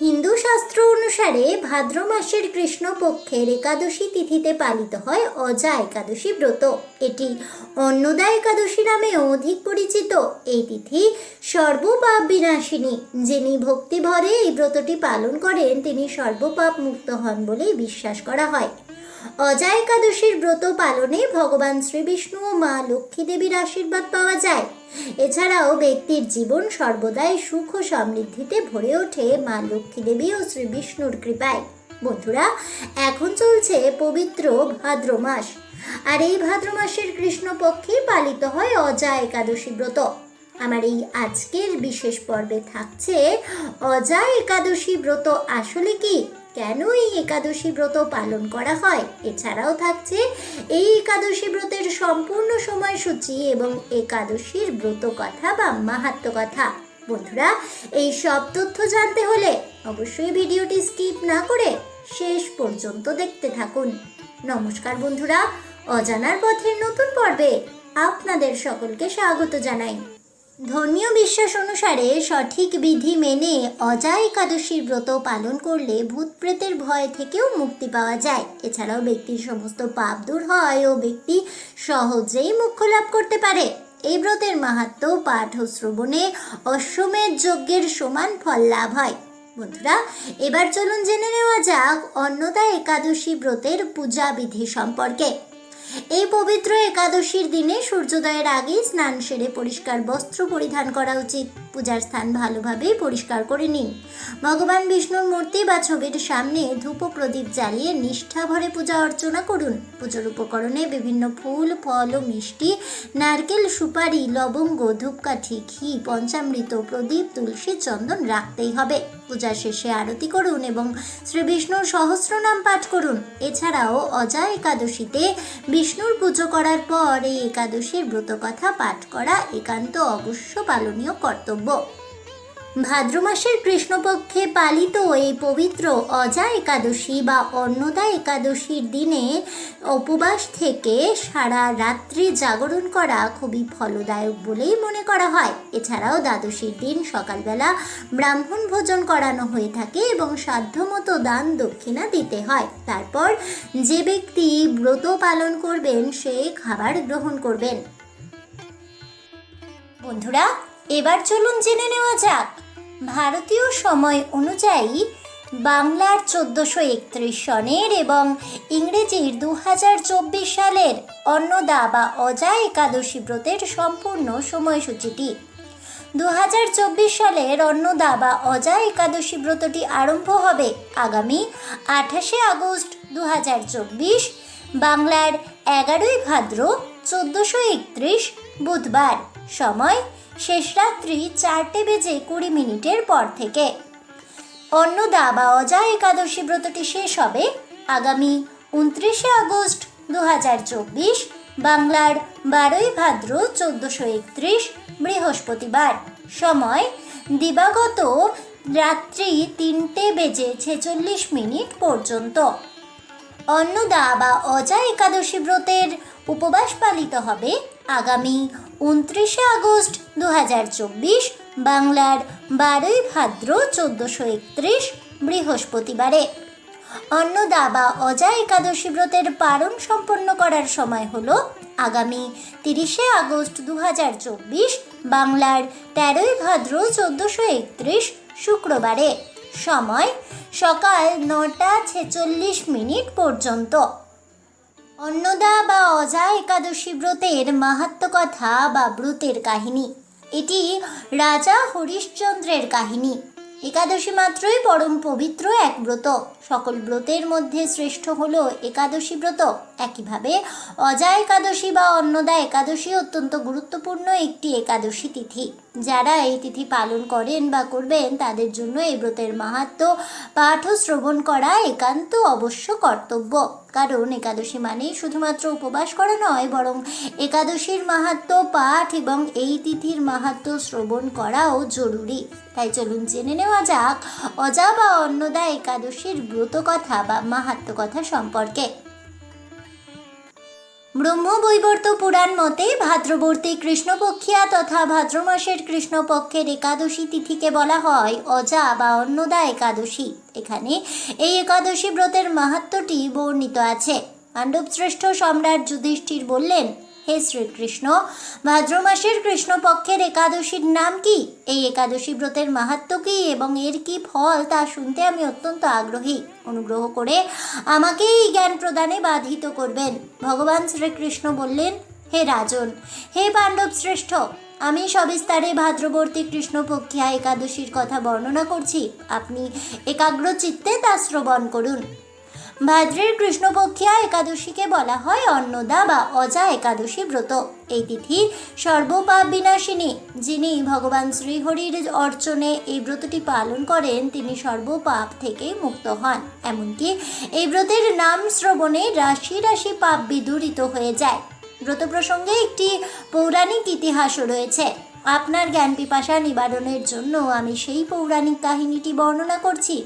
হিন্দু শাস্ত্র অনুসারে ভাদ্র মাসের কৃষ্ণপক্ষের একাদশী তিথিতে পালিত হয় অজা একাদশী ব্রত। এটি অন্নদা একাদশী নামেও অধিক পরিচিত। এই তিথি সর্বপাপ বিনাশিনী। যিনি ভক্তিভরে এই ব্রতটি পালন করেন, তিনি সর্বপাপ মুক্ত হন বলেই বিশ্বাস করা হয়। অজা একাদশীর ব্রত পালনে ভগবান শ্রীবিষ্ণু ও মা লক্ষ্মী দেবীর আশীর্বাদ পাওয়া যায়। এছাড়াও ব্যক্তির জীবন সর্বদাই সুখ ও সমৃদ্ধিতে ভরে ওঠে মা লক্ষ্মী দেবী ও শ্রী বিষ্ণুর কৃপায়। বন্ধুরা, এখন চলছে পবিত্র ভাদ্র মাস। আর এই ভাদ্র মাসের কৃষ্ণপক্ষে পালিত হয় অজা একাদশী ব্রত। আমার এই আজকের বিশেষ পর্বে থাকছে অজা একাদশী ব্রত আসলে কি? কেন এই একাদশী ব্রত পালন করা হয়? এছাড়াও থাকছে এই একাদশী ব্রতের সম্পূর্ণ সময়সূচি এবং একাদশীর ব্রত কথা বা মাহাত্ম কথা। বন্ধুরা, এই সব তথ্য জানতে হলে অবশ্যই ভিডিওটি স্কিপ না করে শেষ পর্যন্ত দেখতে থাকুন। নমস্কার বন্ধুরা, অজানার পথের নতুন পর্বে আপনাদের সকলকে স্বাগত জানাই। ধর্মীয় বিশ্বাস অনুসারে সঠিক বিধি মেনে অজা একাদশীর ব্রত পালন করলে ভূত প্রেতের ভয় থেকেও মুক্তি পাওয়া যায়। এছাড়াও ব্যক্তির সমস্ত পাপ দূর হয় ও ব্যক্তি সহজেই মুখ্য লাভ করতে পারে। এই ব্রতের মাহাত্ম পাঠ ও শ্রবণে অশ্বমেধ যজ্ঞের সমান ফল লাভ হয়। বন্ধুরা, এবার চলুন জেনে নেওয়া যাক অন্নদা একাদশী ব্রতের পূজা বিধি সম্পর্কে। এই পবিত্র একাদশীর দিনে সূর্যোদয়ের আগেই স্নান সেরে পরিষ্কার বস্ত্র পরিধান করা উচিত। পূজার স্থান ভালোভাবেই পরিষ্কার করে নিন। ভগবান বিষ্ণুর মূর্তি বা ছবির সামনে ধূপ প্রদীপ জ্বালিয়ে নিষ্ঠা ভরে পূজা অর্চনা করুন। পুজোর উপকরণে বিভিন্ন ফুল, ফল ও মিষ্টি, নারকেল, সুপারি, লবঙ্গ, ধূপকাঠি, ঘি, পঞ্চামৃত, প্রদীপ, তুলসী, চন্দন রাখতেই হবে। পূজা শেষে আরতি করুন এবং শ্রী বিষ্ণুর সহস্র নাম পাঠ করুন। এছাড়াও অজা একাদশীতে বিষ্ণুর পুজো করার পর এই একাদশীর ব্রতকথা পাঠ করা একান্ত অবশ্য পালনীয় কর্তব্য। ভাদ্র মাসের কৃষ্ণপক্ষে পালিত এই পবিত্র অজা একাদশী বা অন্নদা একাদশীর দিনে উপবাস থেকে সারা রাত্রি জাগরণ করা খুবই ফলদায়ক বলেই মনে করা হয়। এছাড়াও দ্বাদশীর দিন সকালবেলা ব্রাহ্মণ ভোজন করানো হয়ে থাকে এবং সাধ্যমতো দান দক্ষিণা দিতে হয়। তারপর যে ব্যক্তি ব্রত পালন করবেন, সে খাবার গ্রহণ করবেন। বন্ধুরা এবার চলুন জেনে নেওয়া যাক। ভারতীয় সময় অনুযায়ী বাংলার চোদ্দোশো একত্রিশ সনের এবং ইংরেজির দু হাজার চব্বিশ সালের অন্নদা বা অজা একাদশী ব্রতের সম্পূর্ণ সময়সূচিটি। দু হাজার চব্বিশ সালের অন্নদা বা অজা একাদশী ব্রতটি আরম্ভ হবে আগামী আঠাশে আগস্ট দু হাজার চব্বিশ, বাংলার এগারোই ভাদ্র চোদ্দোশো একত্রিশ বুধবার। সময় শেষ রাত্রি চারটে বেজে কুড়ি মিনিটের পর থেকে। অন্নদা বা অজা একাদশী ব্রতটি শেষ হবে আগামী উনত্রিশে আগস্ট দু হাজার চব্বিশ, বাংলার বারোই ভাদ্র চোদ্দোশো একত্রিশ, বৃহস্পতিবার। সময়, দিবাগত রাত্রি তিনটে বেজে ছেচল্লিশ মিনিট পর্যন্ত। অন্নদা বা অজা একাদশী ব্রতের উপবাস পালিত হবে আগামী উনত্রিশে আগস্ট দু হাজার চব্বিশ, বাংলার বারোই ভাদ্র চোদ্দশো একত্রিশ, বৃহস্পতিবারে। অন্নদা বা অজা একাদশী ব্রতের পালন সম্পন্ন করার সময় হল আগামী তিরিশে আগস্ট দু হাজার চব্বিশ, বাংলার তেরোই ভাদ্র চোদ্দোশো একত্রিশ, শুক্রবারে। সময় সকাল নটা ছেচল্লিশ মিনিট পর্যন্ত। অন্নদা বা অজা একাদশী ব্রতের মাহাত্ম কথা বা ব্রতের কাহিনী। এটি রাজা হরিশ্চন্দ্রের কাহিনী। একাদশী মাত্রই পরম পবিত্র এক ব্রত। সকল ব্রতের মধ্যে শ্রেষ্ঠ হল একাদশী ব্রত। একইভাবে অজা একাদশী বা অন্নদা একাদশী অত্যন্ত গুরুত্বপূর্ণ একটি একাদশী তিথি। যারা এই তিথি পালন করেন বা করবেন, তাদের জন্য এই ব্রতের মাহাত্ম পাঠ শ্রবণ করা একান্ত অবশ্য কর্তব্য। কারণ একাদশী মানেই শুধুমাত্র উপবাস করা নয়, বরং একাদশীর মাহাত্ম পাঠ এবং এই তিথির মাহাত্ম শ্রবণ করাও জরুরি। তাই চলুন জেনে নেওয়া যাক, অজা বা অন্নদা একাদশীর ব্রত কথা বা মাহাত্ম কথা সম্পর্কে। ব্রহ্মবৈবর্ত পুরাণ মতে ভাদ্রবর্তী কৃষ্ণপক্ষিয়া তথা ভাদ্র মাসের কৃষ্ণপক্ষের একাদশী তিথিকে বলা হয় অজা বা অন্নদা একাদশী। এখানে এই একাদশী ব্রতের মাহাত্মটি বর্ণিত আছে। পাণ্ডবশ্রেষ্ঠ সম্রাট যুধিষ্ঠির বললেন হে শ্রীকৃষ্ণ। ভাদ্র মাসের কৃষ্ণপক্ষের একাদশীর নাম কি? এই একাদশী ব্রতের মাহাত্ম্য কি এবং এর কি ফল তা শুনতে আমি অত্যন্ত আগ্রহী। অনুগ্রহ করে আমাকে এই জ্ঞান প্রদানে বাধিত করবেন। ভগবান শ্রীকৃষ্ণ বললেন, হে রাজন, হে পাণ্ডব শ্রেষ্ঠ, আমি সবিস্তারে ভাদ্রবর্তী কৃষ্ণপক্ষিয়া একাদশীর কথা বর্ণনা করছি। আপনি একাগ্র চিত্তে তা শ্রবণ করুন। ভাদ্রের কৃষ্ণপক্ষিয়া একাদশীকে বলা হয় অন্নদা বা অজা একাদশী ব্রত। এই তিথি সর্বপাপ বিনাশিনী, যিনি ভগবান শ্রীহরির অর্চনে এই ব্রতটি পালন করেন, তিনি সর্বপাপ থেকে মুক্ত হন। এমনকি এই ব্রতের নাম শ্রবণে রাশি রাশি পাপ বিদূরিত হয়ে যায়। ব্রত প্রসঙ্গে একটি পৌরাণিক ইতিহাসও রয়েছে। আপনার জ্ঞান পিপাসা নিবারণের জন্য আমি সেই পৌরাণিক কাহিনীটি বর্ণনা করছি।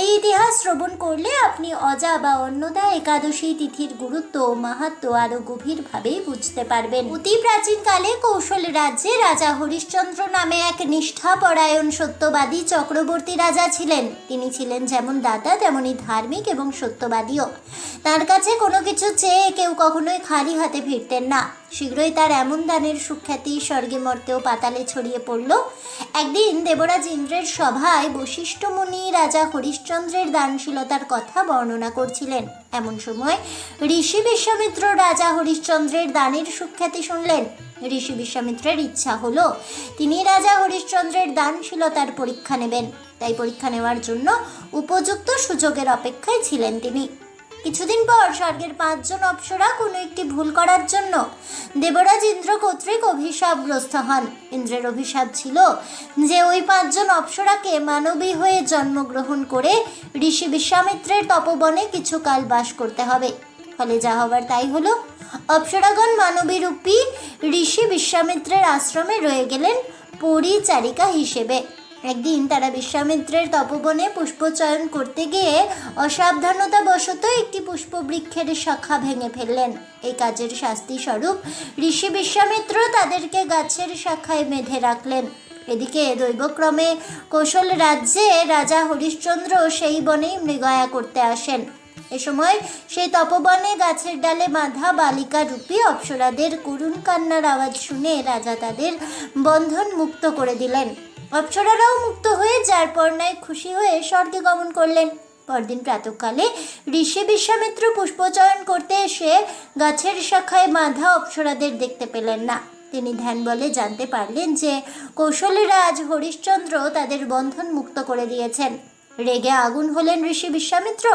এই ইতিহাস শ্রবণ করলে আপনি অজা বা অন্নদা একাদশী তিথির গুরুত্ব ও মাহাত্ম আরও গভীরভাবে বুঝতে পারবেন। অতি প্রাচীনকালে কৌশল রাজ্যে রাজা হরিশ্চন্দ্র নামে এক নিষ্ঠাপরায়ণ সত্যবাদী চক্রবর্তী রাজা ছিলেন। তিনি ছিলেন যেমন দাতা, তেমনি ধার্মিক এবং সত্যবাদীও। তার কাছে কোনো কিছু চেয়ে কেউ কখনোই খালি হাতে ফিরতেন না। শীঘ্রই তার এমন দানের সুখ্যাতি স্বর্গে মর্তেও পাতালে ছড়িয়ে পড়ল। একদিন দেবরাজ ইন্দ্রের সভায় বশিষ্ঠ মুনি রাজা হরিশ্চন্দ্রের দানশীলতার কথা বর্ণনা করছিলেন। এমন সময় ঋষি বিশ্বামিত্র রাজা হরিশ্চন্দ্রের দানের সুখ্যাতি শুনলেন। ঋষি বিশ্বামিত্রের ইচ্ছা হলো, তিনি রাজা হরিশ্চন্দ্রের দানশীলতার পরীক্ষা নেবেন। তাই পরীক্ষা নেওয়ার জন্য উপযুক্ত সুযোগের অপেক্ষায় ছিলেন তিনি। কিছুদিন পর স্বর্গের পাঁচজন অপ্সরা কোনো একটি ভুল করার জন্য দেবরাজ ইন্দ্র কর্তৃক অভিশাপগ্রস্ত হন। ইন্দ্রের অভিশাপ ছিল যে ওই পাঁচজন অপ্সরাকে মানবী হয়ে জন্মগ্রহণ করে ঋষি বিশ্বামিত্রের তপবনে কিছুকাল বাস করতে হবে। ফলে যা হবার তাই হলো, অপ্সরাগণ মানবী রূপী ঋষি বিশ্বামিত্রের আশ্রমে রয়ে গেলেন পরিচারিকা হিসেবে। একদিন তারা বিশ্বামিত্রের তপবনে পুষ্পচয়ন করতে গিয়ে অসাবধানতা বশত একটি পুষ্পবৃক্ষের শাখা ভেঙে ফেললেন। এই কাজের শাস্তি স্বরূপ ঋষি বিশ্বামিত্র তাদেরকে গাছের শাখায় বেঁধে রাখলেন। এদিকে দৈবক্রমে কৌশল রাজ্যে রাজা হরিশ্চন্দ্র সেই বনেই মৃগয়া করতে আসেন। এ সময় সেই তপবনে গাছের ডালে বাঁধা বালিকা রূপী অপ্সরাদের করুণ কান্নার আওয়াজ শুনে রাজা তাদের বন্ধন মুক্ত করে দিলেন। অপ্সরারাও মুক্ত হয়ে যার পর্ণায় খুশি হয়ে স্বর্গে গমন করলেন। পরদিন প্রাতকালে ঋষি বিশ্বামিত্র পুষ্পচয়ন করতে এসে গাছের শাখায় বাঁধা অপ্সরাদের দেখতে পেলেন না। তিনি ধ্যান বলে জানতে পারলেন যে কৌশলীরাজ হরিশ্চন্দ্র তাদের বন্ধন মুক্ত করে দিয়েছেন। রেগে আগুন হলেন ঋষি বিশ্বামিত্র।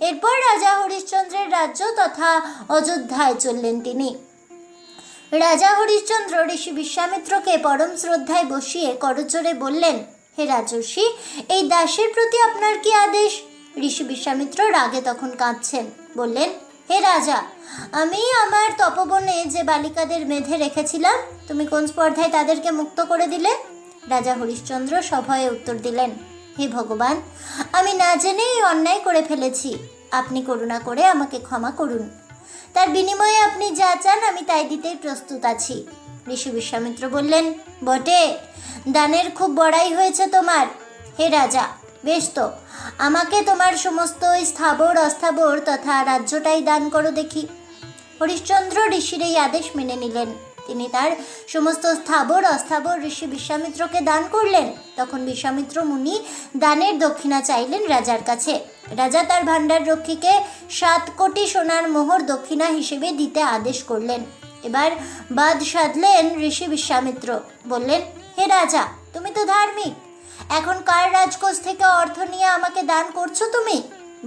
এরপর রাজা হরিশ্চন্দ্রের রাজ্য তথা অযোধ্যায় চললেন তিনি। রাজা হরিশ্চন্দ্র ঋষি বিশ্বামিত্রকে পরম শ্রদ্ধায় বসিয়ে করজোরে বললেন, হে রাজর্ষি, এই দাসের প্রতি আপনার কি আদেশ? ঋষি বিশ্বামিত্র রাগে তখন কাঁদছেন, বললেন, হে রাজা, আমি আমার তপবনে যে বালিকাদের বেঁধে রেখেছিলাম, তুমি কোন স্পর্ধায় তাদেরকে মুক্ত করে দিলে? রাজা হরিশ্চন্দ্র সভয়ে উত্তর দিলেন, হে ভগবান, আমি না জেনেই অন্যায় করে ফেলেছি। আপনি করুণা করে আমাকে ক্ষমা করুন। তার বিনিময়ে আপনি যা চান, আমি তাই দিতেই প্রস্তুত আছি। ঋষি বিশ্বামিত্র বললেন, বটে, দানের খুব বড়াই হয়েছে তোমার। হে রাজা, বেশ তো, আমাকে তোমার সমস্ত স্থাবর, অস্থাবর তথা রাজ্যটাই দান করো দেখি। হরিশ্চন্দ্র ঋষির এই আদেশ মেনে নিলেন। তিনি তার সমস্ত স্থাবর, অস্থাবর ঋষি বিশ্বামিত্রকে দান করলেন। তখন বিশ্বামিত্র মুনি দানের দক্ষিণা চাইলেন রাজার কাছে। রাজা তার ভাণ্ডার রক্ষীকে সাত কোটি সোনার মোহর দক্ষিণা হিসেবে দিতে আদেশ করলেন। এবার বাদ সাধলেন ঋষি বিশ্বামিত্র। বললেন, হে রাজা, তুমি তো ধার্মিক। এখন কার রাজকোষ থেকে অর্থ নিয়ে আমাকে দান করছ তুমি?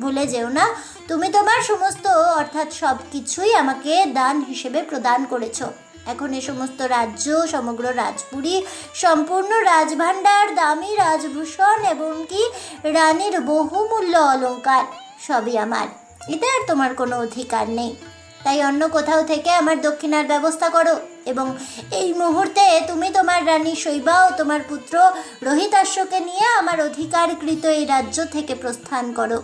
ভুলে যেও না, তুমি তোমার সমস্ত, অর্থাৎ সব কিছুই আমাকে দান হিসেবে প্রদান করেছ। এখন এ সমস্ত রাজ্য, সমগ্র রাজপুরী, সম্পূর্ণ রাজভাণ্ডার, দামি রাজভূষণ এবং কি রানীর বহুমূল্য অলঙ্কার, সবই আমার। এতে আর তোমার কোনো অধিকার নেই। তাই অন্য কোথাও থেকে আমার দক্ষিণার ব্যবস্থা করো এবং এই মুহূর্তে তুমি তোমার রানী শৈবা ও তোমার পুত্র রোহিতাশ্বকে নিয়ে আমার অধিকারকৃত এই রাজ্য থেকে প্রস্থান করো।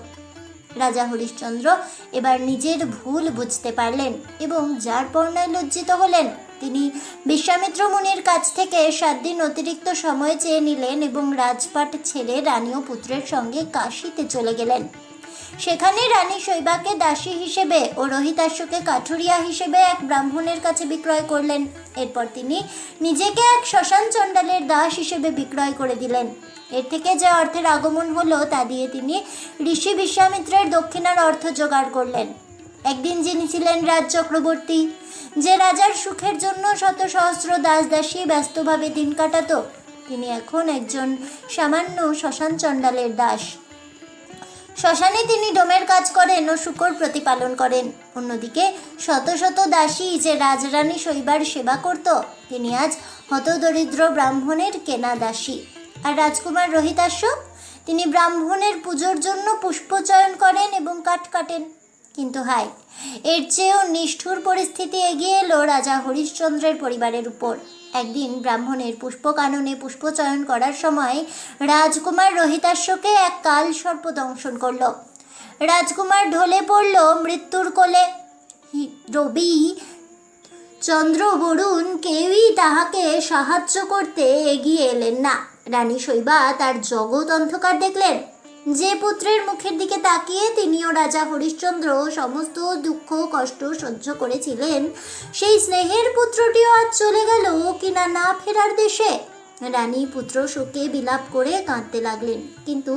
রাজা হরিশ্চন্দ্র এবার নিজের ভুল বুঝতে পারলেন এবং যার পর্ণায় লজ্জিত হলেন। তিনি বিশ্বামিত্র মুনির কাছ থেকে সাত দিন অতিরিক্ত সময় চেয়ে নিলেন এবং রাজপাট ছেড়ে রানী ও পুত্রের সঙ্গে কাশিতে চলে গেলেন। সেখানে রানী শৈবাকে দাসী হিসেবে ও রোহিতাশ্বকে কাঠুরিয়া হিসেবে এক ব্রাহ্মণের কাছে বিক্রয় করলেন। এরপর তিনি নিজেকে এক শ্মশান চণ্ডালের দাস হিসেবে বিক্রয় করে দিলেন। এর থেকে যে অর্থের আগমন হলো তা দিয়ে তিনি ঋষি বিশ্বামিত্রের দক্ষিণার অর্থ জোগাড় করলেন। একদিন যিনি ছিলেন রাজ চক্রবর্তী, যে রাজার সুখের জন্য শত সহস্র দাস দাসী ব্যস্তভাবে দিন কাটাত, তিনি এখন একজন সামান্য শ্মশান চণ্ডালের দাস। শ্মশানে তিনি ডোমের কাজ করেন ও শুকর প্রতিপালন করেন। অন্যদিকে শত শত দাসী যে রাজরানী শৈবার সেবা করত, তিনি আজ হতদরিদ্র ব্রাহ্মণের কেনা দাসী। আর রাজকুমার রোহিতাস্য তিনি ব্রাহ্মণের পুজোর জন্য পুষ্প চয়ন করেন এবং কাঠ কাটেন। কিন্তু হায় এর চেয়েও নিষ্ঠুর পরিস্থিতি এগিয়ে এলো রাজা হরিশ্চন্দ্রের পরিবারের উপর। একদিন ব্রাহ্মণের পুষ্পকাননে পুষ্পচয়ন করার সময় রাজকুমার রোহিতাশ্বকে এক কাল সর্প দংশন করল। রাজকুমার ঢলে পড়ল মৃত্যুর কোলে। রবি, চন্দ্র, বরুণ কেউই তাহাকে সাহায্য করতে এগিয়ে এলেন না। রানী শৈবা তার জগৎ অন্ধকার দেখলেন। যে পুত্রের মুখের দিকে তাকিয়ে তিনিও রাজা হরিশ্চন্দ্র সমস্ত দুঃখ, কষ্ট সহ্য করেছিলেন, সেই স্নেহের পুত্রটিও আজ চলে গেল কিনা না ফেরার দেশে। রানী পুত্র শোকে বিলাপ করে কাঁদতে লাগলেন, কিন্তু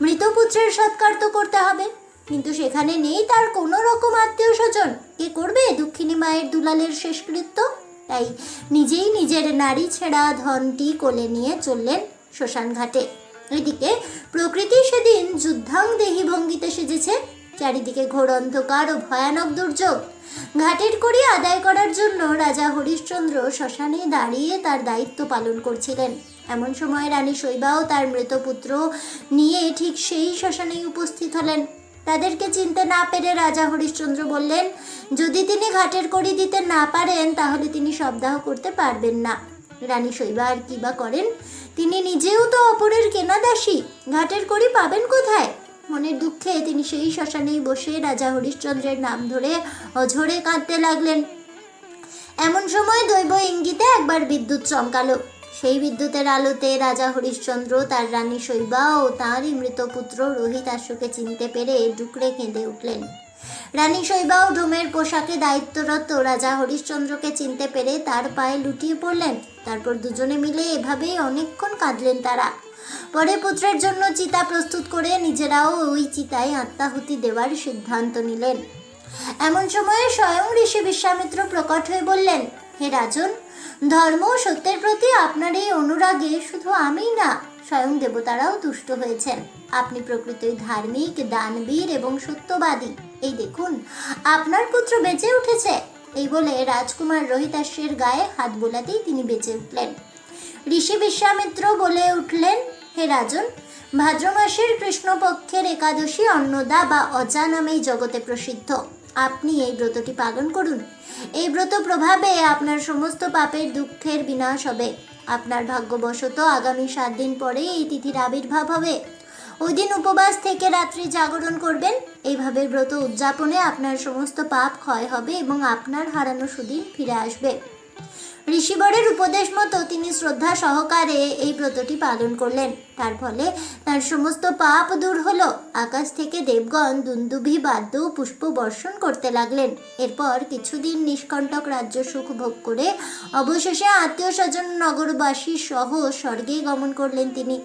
মৃত পুত্রের সৎকার তো করতে হবে। কিন্তু সেখানে নেই তার কোনো রকম আত্মীয় স্বজন। কে করবে দুঃখিনী মায়ের দুলালের শেষকৃত্য? তাই নিজেই নিজের নারী ছেঁড়া ধনটি কোলে নিয়ে চললেন শ্মশান ঘাটে এদিকে প্রকৃতি সেদিন যুদ্ধাং দেহী ভঙ্গিতে সেজেছে। চারিদিকে ঘোর অন্ধকার ও ভয়ানক দুর্যোগ। ঘাটের করি আদায় করার জন্য রাজা হরিশ্চন্দ্র শ্মশানে দাঁড়িয়ে তার দায়িত্ব পালন করছিলেন। এমন সময় রানী শৈবাও তার মৃত পুত্র নিয়ে ঠিক সেই শ্মশানেই উপস্থিত হলেন। তাদেরকে চিনতে না পেরে রাজা হরিশ্চন্দ্র বললেন, যদি তিনি ঘাটের কড়ি দিতে না পারেন, তাহলে তিনি শবদাহ করতে পারবেন না রানী শৈবা আর কি বা করেন তিনি নিজেও তো অপরের কেনা দাসী। ঘাটের কড়ি পাবেন কোথায়? মনের দুঃখে তিনি সেই শ্মশানেই বসে রাজা হরিশ্চন্দ্রের নাম ধরে অঝরে কাঁদতে লাগলেন। এমন সময় দৈব ইঙ্গিতে একবার বিদ্যুৎ চমকালো। সেই বিদ্যুতের আলোতে রাজা হরিশ্চন্দ্র, তার রানী শৈবা ও তাঁরই মৃত পুত্র রোহিত আশুকে চিনতে পেরে ডুকরে কেঁদে উঠলেন। রানী শৈবাও ডোমের পোশাকে দায়িত্বরত। রাজা হরিশ্চন্দ্রকে চিনতে পেরে তার পায়ে লুটিয়ে পড়লেন। তারপর দুজনে মিলে এভাবেই অনেকক্ষণ কাঁদলেন তারা। পরে পুত্রের জন্য চিতা প্রস্তুত করে নিজেরাও ওই চিতায় আত্মাহুতি দেওয়ার সিদ্ধান্ত নিলেন। এমন সময়ে স্বয়ং ঋষি বিশ্বামিত্র প্রকট হয়ে বললেন, হে রাজন, ধর্ম সত্যের প্রতি আপনার এই অনুরাগে শুধু আমিই না, স্বয়ং দেবতারাও তুষ্ট হয়েছেন। আপনি প্রকৃতই ধার্মিক, দানবীর এবং সত্যবাদী। এই দেখুন, আপনার পুত্র বেঁচে উঠেছে। এই বলে রাজকুমার রোহিতাস্যের গায়ে হাত বোলাতেই তিনি বেঁচে উঠলেন। ঋষি বিশ্বামিত্র বলে উঠলেন, হে রাজন ভাদ্র মাসের কৃষ্ণপক্ষের একাদশী অন্নদা বা অজা নামেই জগতে প্রসিদ্ধ। আপনি এই ব্রতটি পালন করুন। এই ব্রত প্রভাবে আপনার সমস্ত পাপের দুঃখের বিনাশ হবে। আপনার ভাগ্যবশত আগামী সাত দিন পরে এই তিথির আবির্ভাব হবে। ওই দিন উপবাস থেকে রাত্রি জাগরণ করবেন। এইভাবে ব্রত উদযাপনে আপনার সমস্ত পাপ ক্ষয় হবে এবং আপনার হারানো সুদিন ফিরে আসবে। ঋষিবরের উপদেশ মতো তিনি শ্রদ্ধা সহকারে এই ব্রতটি পালন করলেন। তার ফলে তার সমস্ত পাপ দূর হলো। আকাশ থেকে দেবগণ দুন্দুভি, বাদ্য পুষ্প বর্ষণ করতে লাগলেন। এরপর কিছুদিন নিষ্কণ্টক রাজ্য সুখ ভোগ করে অবশেষে আত্মীয় স্বজন নগরবাসী সহ স্বর্গে গমন করলেন তিনি।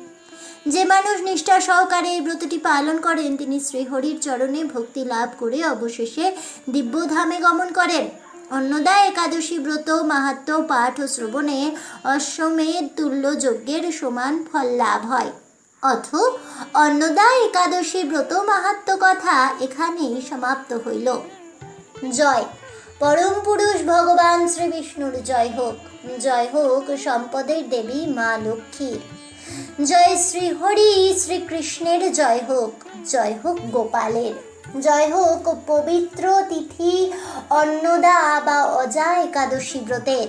যে মানুষ নিষ্ঠা সহকারে এই ব্রতটি পালন করেন, তিনি শ্রীহরির চরণে ভক্তি লাভ করে অবশেষে দিব্যধামে গমন করেন। অন্নদা একাদশী ব্রত, মাহাত্ম পাঠ ও শ্রবণে অশ্বমেধ তুল্য যজ্ঞের সমান ফল লাভ হয়। অথ অন্নদা একাদশী ব্রত, মাহাত্ম কথা এখানেই সমাপ্ত হইল। জয়। পরম পুরুষ ভগবান শ্রী বিষ্ণুর জয় হোক। জয় হোক সম্পদের দেবী মা লক্ষ্মীর। জয় শ্রী হরি শ্রীকৃষ্ণের জয় হোক জয় হোক গোপালের। জয় হোক পবিত্র তিথি অন্নদা বা অজা একাদশী ব্রতের।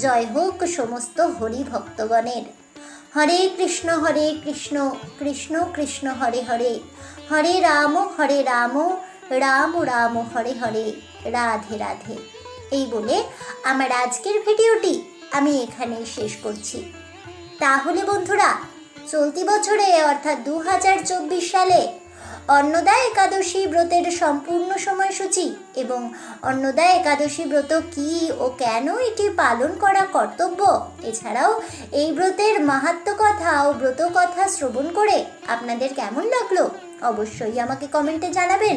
জয় হোক সমস্ত হরি ভক্তগণের। হরে কৃষ্ণ হরে কৃষ্ণ কৃষ্ণ কৃষ্ণ, হরে হরে। হরে রাম হরে রাম রাম রাম, হরে হরে। রাধে রাধে। এই বলে আমার আজকের ভিডিওটি আমি এখানেই শেষ করছি। তাহলে বন্ধুরা, চলতি বছরে অর্থাৎ দু হাজার চব্বিশ সালে অন্নদা একাদশী ব্রতের সম্পূর্ণ সময়সূচি এবং অন্নদা একাদশী ব্রত কি ও কেন এটি পালন করা কর্তব্য, এছাড়াও এই ব্রতের মাহাত্ম কথা ও ব্রত কথা শ্রবণ করে আপনাদের কেমন লাগল, অবশ্যই আমাকে কমেন্টে জানাবেন।